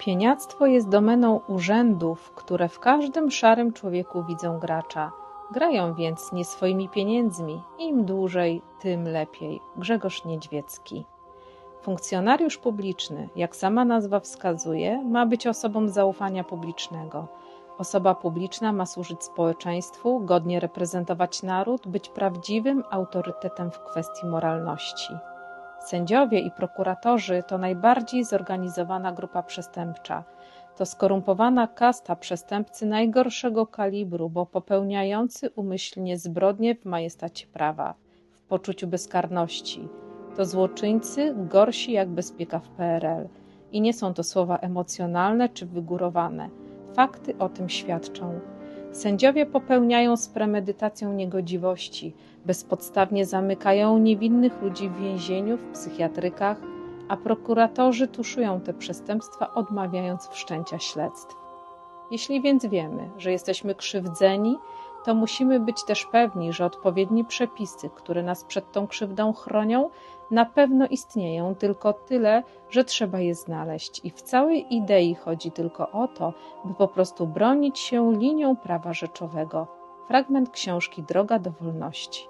Pieniactwo jest domeną urzędów, które w każdym szarym człowieku widzą gracza. Grają więc nie swoimi pieniędzmi. Im dłużej, tym lepiej. Grzegorz Niedźwiecki. Funkcjonariusz publiczny, jak sama nazwa wskazuje, ma być osobą zaufania publicznego. Osoba publiczna ma służyć społeczeństwu, godnie reprezentować naród, być prawdziwym autorytetem w kwestii moralności. Sędziowie i prokuratorzy to najbardziej zorganizowana grupa przestępcza. To skorumpowana kasta przestępcy najgorszego kalibru, bo popełniający umyślnie zbrodnie w majestacie prawa, w poczuciu bezkarności. To złoczyńcy gorsi jak bezpieka w PRL. I nie są to słowa emocjonalne czy wygórowane. Fakty o tym świadczą. Sędziowie popełniają z premedytacją niegodziwości, bezpodstawnie zamykają niewinnych ludzi w więzieniu, w psychiatrykach, a prokuratorzy tuszują te przestępstwa, odmawiając wszczęcia śledztw. Jeśli więc wiemy, że jesteśmy krzywdzeni, to musimy być też pewni, że odpowiednie przepisy, które nas przed tą krzywdą chronią, na pewno istnieją, tylko tyle, że trzeba je znaleźć. I w całej idei chodzi tylko o to, by po prostu bronić się linią prawa rzeczowego. Fragment książki Droga do wolności.